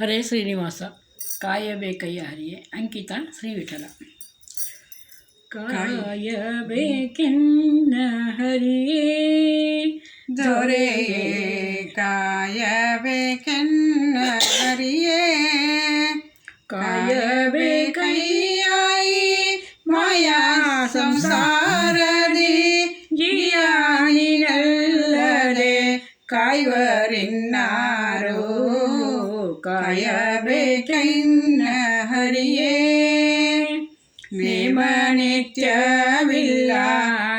ಹರೇ ಶ್ರೀನಿವಾಸ ಕಾಯಬೇಕಯ್ಯ ಹರಿಯೇ ಅಂಕಿತ ಶ್ರೀ ವಿಠಲ ಕಾಯಬೇಕೆನ್ನ ಹರಿಯೇ ದೊರೆಯೇ ಕಾಯಬೇಕೆನ್ನ ಹರಿಯೇ ಕಾಯಬೇಕಯ್ಯಾಯಿ ಮಾಯಾ ಸಂಸಾರದಿ ಜಿಯಾನಿನಲ್ಲದೆ ಕಾಯಬೇಕೆನ್ನ ಹರಿಯೇ. ನೇಮ ನಿತ್ಯವಿಲ್ಲ,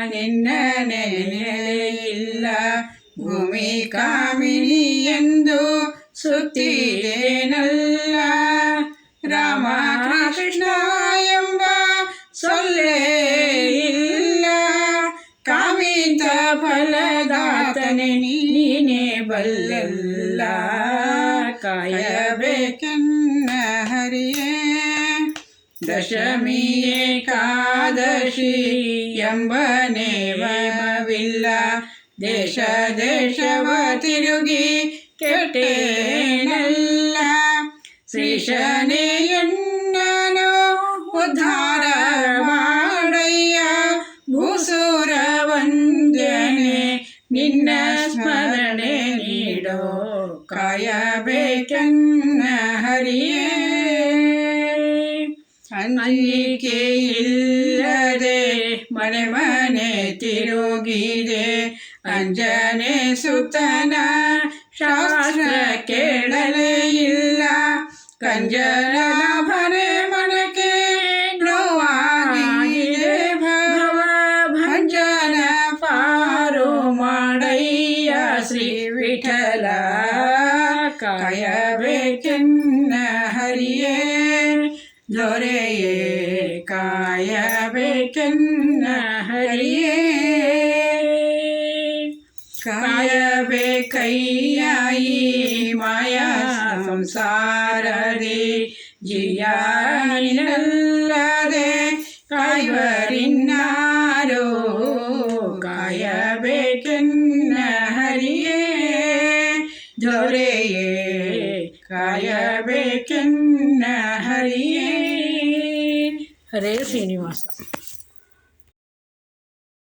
ನಿನ್ನ ನೆಲೆಯಿಲ್ಲ ಭೂಮಿ ಕಾಮಿನಿ ಎಂದು ಸುತ್ತಿದೇನಲ್ಲ. ರಾಮ ಕೃಷ್ಣ ಎಂಬ ಸೊಲ್ಲೇ ಇಲ್ಲ. ಕಾಮಿತ ಫಲದಾತನೆ ನೀನೇ ಬಲ್ಲೆಲ್ಲ. ಕಾಯಬೇಕೆನ್ನ ಹರಿಯೇ. ದಶಮಿ ಏಕಾದಶಿ ಎಂಬ ನೇಮವಿಲ್ಲ ದೇಶ ದೇಶವ ತಿರುಗಿ ಕೆಟ್ಟೇನಲ್ಲ. ಶ್ರೀಶನೆಯನ್ನನು ಉದ್ಧಾರ ಮಾಡಯ್ಯ. ಭೂಸುರ ವಂದನೆ ನಿನ್ನ ಸ್ಮರಣೆ ನೀಡೋ. ಕಾಯಬೇಕೆನ್ನ ಹರಿಯೇ. ಅಂಜಿಕೆ ಇಲ್ಲದೆ ಮನೆ ಮನೆ ತಿರುಗಿದೆ. ಅಂಜನೆ ಸುತನ ಶಾಸ್ತ್ರ ಕೇಳಲೇ ಇಲ್ಲ. ಕಂಜನ കയവേറ്റെന്ന ഹരിയേ ദ്വരയേ കായവേറ്റെന്ന ഹരിയേ. കായവേ കൈയായി മായ സംസാരതി ജിയാനിലല്ലാതെ കൈവരിന്നാരോ? കായവേറ്റ ഹരിയേ കായവേക്കുന്ന ഹരിയേ. ഹരേ ശ്രീനിവാസ.